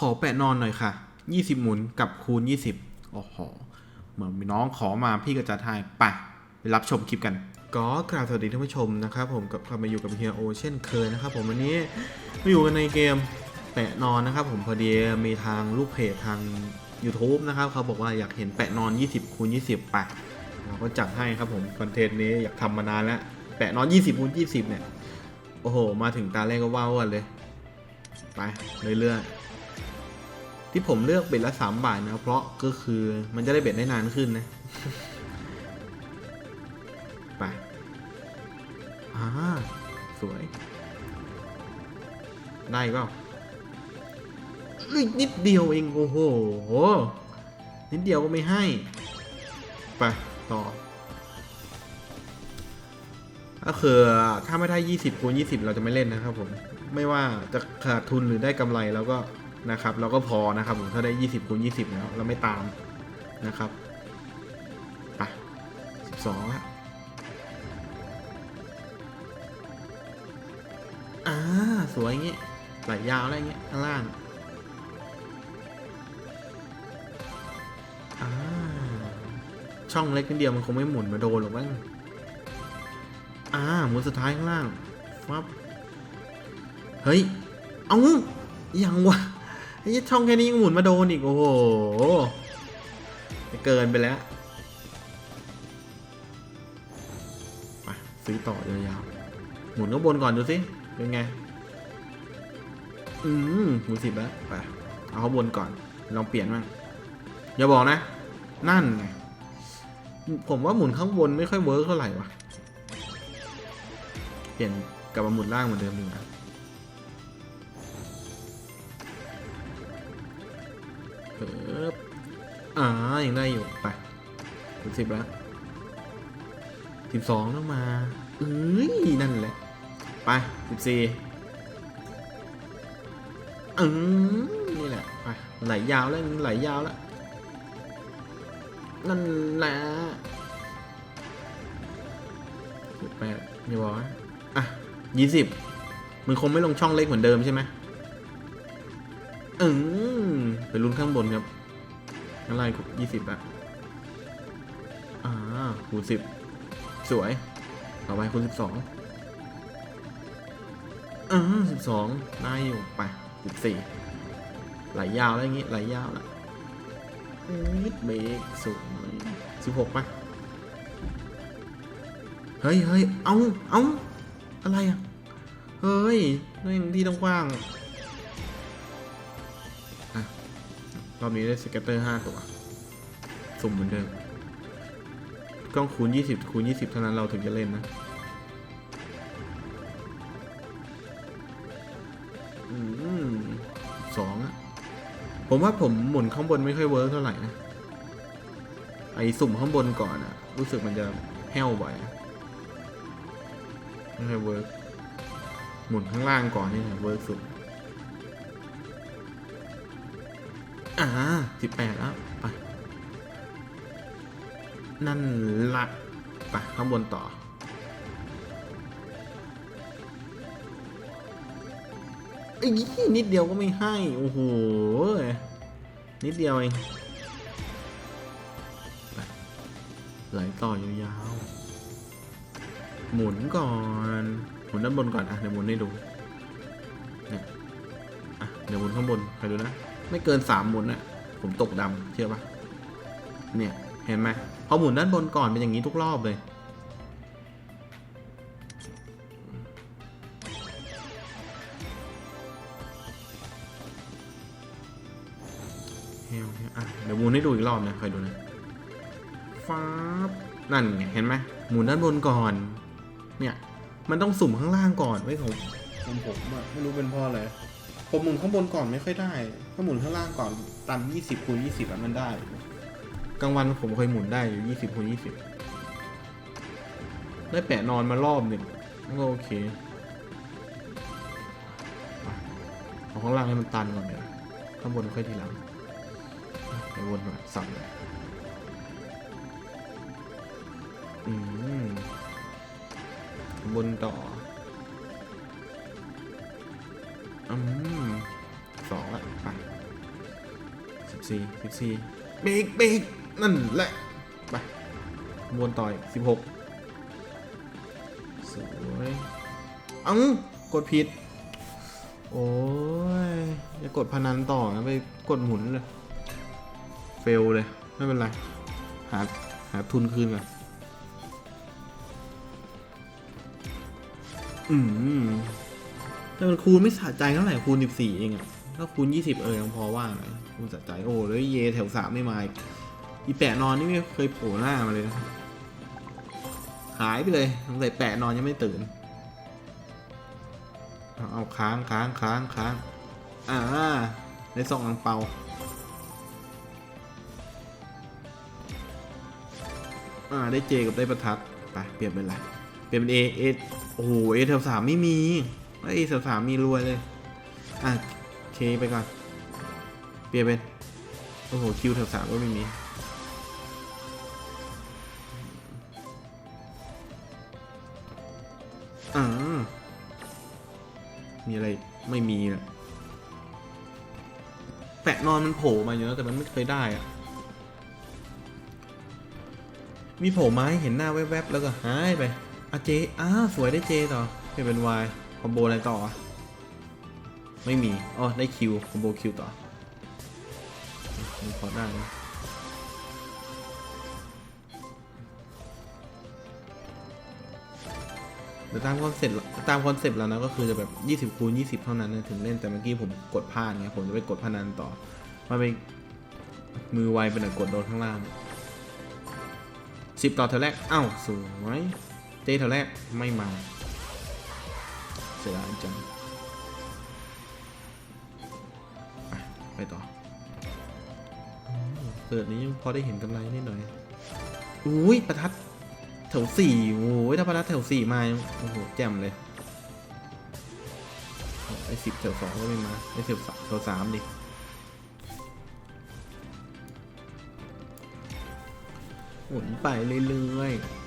ขอแปะนอนหน่อยค่ะ20หมุนกับคูณ20โอ้โหเหมือนมีน้องขอมาพี่ก็จะทายไปไปรับชมคลิปกัน ก็กราบสวัสดีท่านผู้ชมนะครับผมกับกลับมาอยู่กับเฮียโอเช่นเคยนะครับผมวันนี้มาอยู่กันในเกมแปะนอนนะครับผมพอดีมีทางลูกเพจทาง YouTube นะครับเขาบอกว่าอยากเห็นแปะนอน 20คูณ20 ไปเราก็จัดให้ครับผมคอนเทนต์นี้อยากทำมานานแล้วแปะนอน 20คูณ20 เนี่ย โอ้โห มาถึงตาแรกก็ว้าวกันเลย ไปเรื่อยๆ ที่ผมเลือกเบ็ดละ3บาทนะเพราะก็คือมันจะได้เบ็ดได้นานขึ้นนะไปอ่าสวย ได้เปล่าเอ้ยนิดเดียวเองโอ้โหนิดเดียวก็ไม่ให้ ไป ต่อ ก็คือถ้าไม่ได้ 20คูณ20 เราจะไม่เล่นนะครับผม ไม่ว่าจะขาดทุนหรือได้กำไรแล้วก็ นะครับเราก็พอนะครับผมถ้าได้ 20คูณ20 แล้ว เราไม่ตามนะครับไป12ละอ่าสวยอย่างงี้ไหลยาวอะไรเงี้ยข้างล่างอ่าช่องเล็กนิดเดียวมันคงไม่หมุนมาโดนหรอกมั้งอ่าหมุนสุดท้ายข้างล่างฟับเฮ้ย เอายังวะ ไอ้ช่องแค่นี้ยังหมุนมาโดนอีก โอ้โหเกินไปแล้วไปซื้อต่อยาวๆหมุนข้างบนก่อนดูสิเป็นไง อืมหมุนสิบแล้วไปเอาข้างบนก่อน ลองเปลี่ยนบ้งอย่าบอกนะ นั่นไงผมว่าหมุนข้างบนไม่ค่อยเวิร์กเท่าไหร่วะเปลี่ยนกลับมาหมุนล่างเหมือนเดิมดีกว่า อิบอ่ายังได้อยู่ ไปถึงสิบแล้วสิบสองต้องมาเอ้ยนั่นแหละ ไปสิบสี่อืมนี่แหละ ไป ไหลยาวแล้วไหลยาวแล้ว นั่นแหละสิบแปดอย่าบอกนะอะยี่สิบมึงคงไม่ลงช่องเล็กเหมือนเดิมใช่ไหม อืมไปลุ้นข้างบนครับอะไรกูยี่สิบละอ่าคูณสิบสวย ต่อไปคูณสิบสองอ่าสิบสองได้อยู่ไปสิบสี่ไหลยาวแล้วอย่างงี้ไหลยาวแล้วนิดเบรกสูงสิบหกไปเฮ้ยเฮ้ยเอาเอาอะไรอะ เฮ้ยนั่นที่ต้องกว้าง รอบนี้ได้สเก็ตเตอร์ห้าตัว สุ่มเหมือนเดิมต้องคูณ20คูณ20เท่านั้นเราถึงจะเล่นนะสองอะผมว่าผมหมุนข้างบนไม่ค่อยเวิร์กเท่าไหร่นะ ไอสุ่มข้างบนก่อนอะรู้สึกมันจะแห้วบ่อยไม่ค่อยเวิร์กหมุนข้างล่างก่อนนี่แหละเวิร์กสุด สิบแปดแล้วไปนั่นละไปข้างบนต่อ ไอ้ยนิดเดียวก็ไม่ให้ โอ้โห นิดเดียวเองไหลต่อยาวๆหมุนก่อน หมุนด้านบนก่อน อะ เดี๋ยวหมุนให้ดูเนี่ยอะ เดี๋ยวหมุนข้างบนใครดูนะ ไม่เกินสามหมุนอะ ผมตกดำเชื่อปะเนี่ยเห็นไหมพอหมุนด้านบนก่อนเป็นอย่างนี้ทุกรอบเลยเฮลเฮลอะเดี๋ยวหมุนให้ดูอีกรอบนะคอยดูนะฟ้าบนั่นไงเห็นไหมหมุนด้านบนก่อน เนี่ย มันต้องสุ่มข้างล่างก่อนไว้ของของผมอะไม่รู้เป็นพราะอะไร ผมหมุนข้างบนก่อนไม่ค่อยได้ถ้าหมุนข้างล่างก่อนตามยี่สิบคูณยี่สิบอะมันได้ กลางวันผมเคยหมุนได้อยู่ยี่สิบคูณยี่สิบได้แปะนอนมารอบหนึ่งก็โอเคเอาข้างล่างให้มันตันก่อนเดี๋ยข้างบนค่อยทีหลังไปวนมาสั่งเลยอืมบนต่อ อืมสองละไปสิบสี่สิบสี่เบรกเบรกนั่นแหละไปวนต่อยสิบหกสวยอ้ากดผิด โอ้ยอย่ากดพนันต่อนะไปกดหมุนเลยเฟลเลย ไม่เป็นไร หา หาทุนคืนก่อนอืม แต่มันคูณไม่สะใจเท่าไหร่คูณ 14 เองอะถ้าคูณ 20 เออยังพอว่าหน่อยคูณสะใจโอ้แล้วเยแถวสามไม่มาอีกอีแปะนอนนี่ไม่เคยโผล่หน้ามาเลยนะหายไปเลยสงสัยแปะนอนยังไม่ตื่นเอาเอาค้างค้างค้างค้างอ่าในซองอังเปาอ่าได้เจกับได้ประทัดไปเปลี่ยนเป็นอะไรเปลี่ยนเป็นเอเอโอ้โหเอแถวสามไม่มี เอแถวสามีรวยเลย อะเคไปก่อน เปลี่ยนเป็น โอ้โห คิวแถวสามก็ไม่มีอ่ามีอะไรไม่มีนะแปะนอนมันโผล่มาอยู่แล้วแต่มันไม่เคยได้อะมีโผล่มาให้เห็นหน้าแวบๆแล้วก็หายไปอะเจอ้าสวยได้เจต่อเปลี่ยนเป็นวาย คอมโบอะไรต่อ ไม่มีอ๋อได้คิวคอมโบคิวต่อมีพอได้นะแต่ตามคอนเซ็ปต์ตามคอนเซ็ปต์แล้วนะก็คือจะแบบ 20คูณ20 เท่านั้นนะถึงเล่นแต่เมื่อกี้ผมกดพลาดไงผมจะไปกดพนันต่อมาไปมือไวไปหน่อยกดโดนข้างล่างสิบต่อแถวแรกเอ้าสวยเจแถวแรกไม่มา เสียดายจังไปต่อเปิดนี้พอได้เห็นกำไรนิดหน่อย อุ้ยประทัดแถวสี่โอ้ยถ้าประทัดแถวสี่มาโอ้โหแจ่มเลยไอ้สิบแถวสองก็ไม่มาไอ้สิบแถวสามดิหมุนไปเรื่อยๆ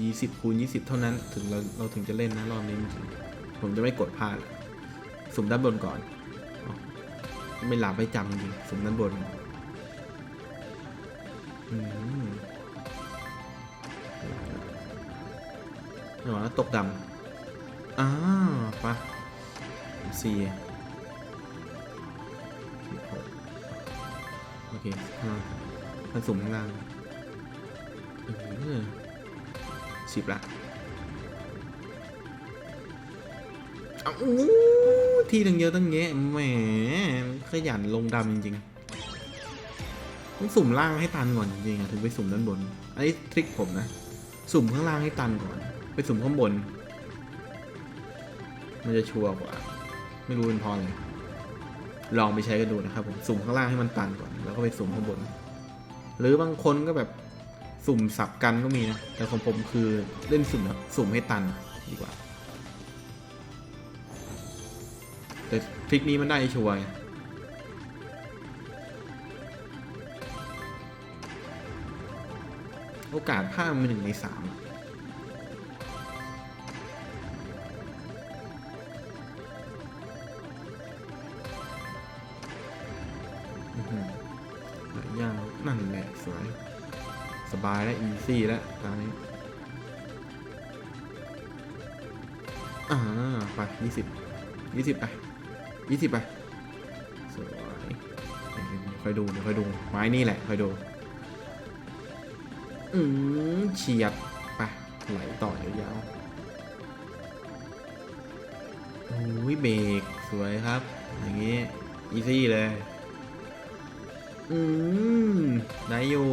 ยี่สิบคูณยี่สิบเท่านั้น ถึงเราเราถึงจะเล่นนะรอบนี้ผมจะไม่กดพลาดสุ่มด้านบนก่อนอไม่หลับไม่จำจริงสุ่มด้านบนอืมเดี๋ยวนตกดำอ้าวไปะสี่โอเคอ่ามันสุ่มข้างล่าง สิบละเอาที่ตั้งเยอะตั้งแยะแหมขยันลงดำจริงๆต้องสุ่มล่างให้ตันก่อนจริงๆอะถึงไปสุ่มด้านบน อันนี้ทริคผมนะ สุ่มข้างล่างให้ตันก่อน ไปสุ่มข้างบน มันจะชัวร์กว่า ไม่รู้เป็นเพราะอะไรลองไปใช้กันดูนะครับผม สุ่มข้างล่างให้มันตันก่อน แล้วก็ไปสุ่มข้างบน หรือบางคนก็แบบ สุ่มสับกันก็มีนะ แต่ของผมคือเล่นสุ่มแบบสุ่มให้ตันดีกว่า แต่ทริคนี้มันได้ชัวร์โอกาสพลาดมันหนึ่งในสามอะ ซี่แล้วตอนนี้อ่าไปยี่สิบยี่สิบไปยี่สิบไปสวยค่อยดูเดี๋ยวคอยดู ไม้นี่แหละค่อยดู อืมเฉียดไปไหลต่อยาวๆโอ้ยเบรกสวยครับ อย่างงี้อีซี่เลย อืม ได้อยู่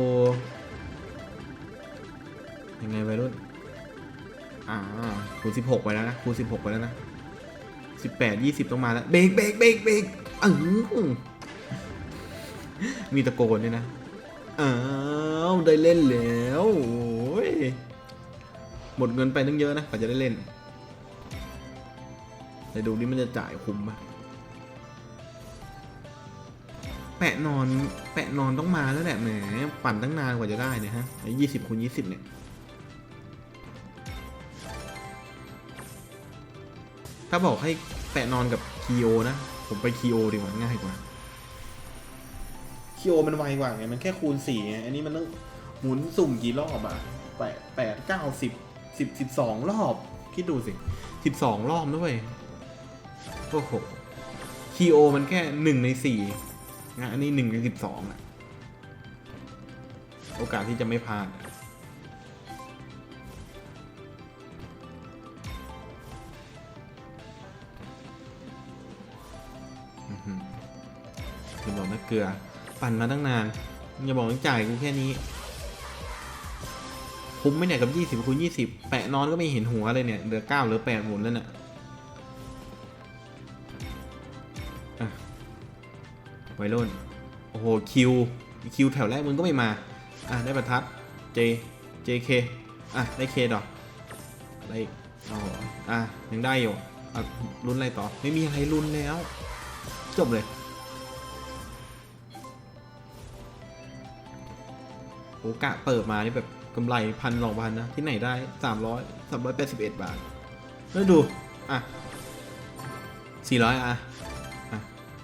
ยังไงไปรุ่น อ่าคูณสิบหกไปแล้วนะคูณสิบหกไปแล้วนะสิบแปดยี่สิบต้องมาแล้ว เบรกเบรกเบรกเบรกอือมีตะโกนด้วยนะอ้าวได้เล่นแล้วโอ้ยหมดเงินไปตั้งเยอะนะกว่าจะได้เล่นแต่ดูนี่มันจะจ่ายคุ้มปะแปะนอน แปะนอนต้องมาแล้วแหละแหม ปั่นตั้งนานกว่าจะได้เนี่ยฮะไอ้ยี่สิบคูณยี่สิบเนี่ย ถ้าบอกให้แปะนอนกับคีโอนะ ผมไปคีโอดีกว่าง่ายกว่าคีโอมันไวกว่าไง มันแค่คูณสี่ไง อันนี้มันต้องหมุนสุ่มกี่รอบอะแปดแปดเก้าสิบสิบสิบสองรอบ คิดดูสิสิบสองรอบนะเว้ยโอ้โหคีโอมันแค่หนึ่งในสี่นะอันนี้หนึ่งในสิบสองอะโอกาสที่จะไม่พลาด อย่าบอกนะเกลือ ปั่นมาตั้งนาน อย่าบอกว่าจ่ายกูแค่นี้ คุ้มไหมเนี่ยกับยี่สิบคูณยี่สิบแปะนอนก็ไม่เห็นหัวเลยเนี่ย เหลือเก้าเหลือแปดหมุนแล้วเนี่ยไวรุ่นโอ้โห คิว คิวแถวแรกมึงก็ไม่มา อะ ได้ประทัด J JK อะ ได้เคดอกอะไรอีกโอ้โหอะ ยังได้อยู่อะลุ้นอะไรต่อ ไม่มีอะไรลุ้นแล้ว จบเลย โอกะเปิดมานี่แบบกำไรพันสองพันนะ ที่ไหนได้สามร้อยสามร้อยแปดสิบเอ็ดบาท แล้วดู อะสี่ร้อยอะ อะ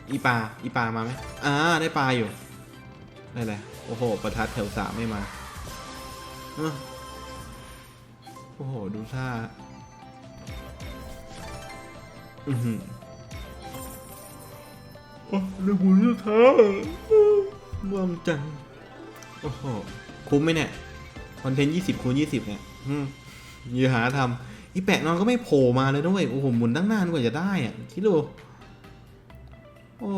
อีปลา อีปลามาไหมอ่า ได้ปลาอยู่ ได้เลยโอ้โห ประทัดแถวสามไม่มาอโอ้โห ดูท่า อือหือโอ้เรื่องบุญสุดท้ายม่วงจัง โอ้โห คุ้มไหมเนี่ยคอนเทนต์ยี่สิบคูณยี่สิบเนี่ยอือหาทำอีแปะนอนก็ไม่โผล่มาเลยด้วยโอ้โหหมุนตั้งนานกว่าจะได้อะคิดดูโอ้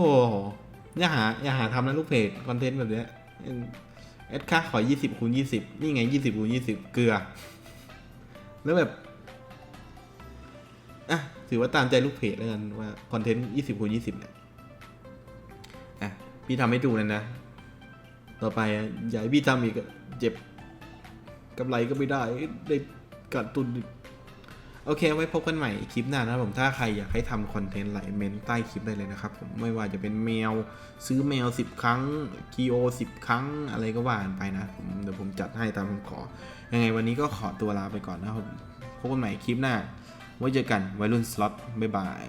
อย่าหาอย่าหาทำนะลูกเพจคอนเทนต์แบบเนี้ยเอสค่าขอยี่สิบคูณยี่สิบนี่ไงยี่สิบคูณยี่สิบเกลือ แล้วแบบอะถือว่าตามใจลูกเพจแล้วกันว่าคอนเทนต์ยี่สิบคูณยี่สิบเนี่ยอะพี่ทำให้ดูเลยนะ ต่อไปอย่าให้พี่ทำอีกเจ็บกำไรก็ไม่ได้ได้กัดตุนโอเคไว้พบกันใหม่คลิปหน้านะครับผมถ้าใครอยากให้ทำคอนเทนต์ไหลเมนใต้คลิปได้เลยนะครับผมไม่ว่าจะเป็นแมวซื้อแมว 10 ครั้งกีโอ10 ครั้งอะไรก็ว่ากันไปนะผมเดี๋ยวผมจัดให้ตามคำขอ ยังไงวันนี้ก็ขอตัวลาไปก่อนนะครับผมพบกันใหม่คลิปหน้า ไว้เจอกันวัยรุ่นสล็อตบ๊ายบาย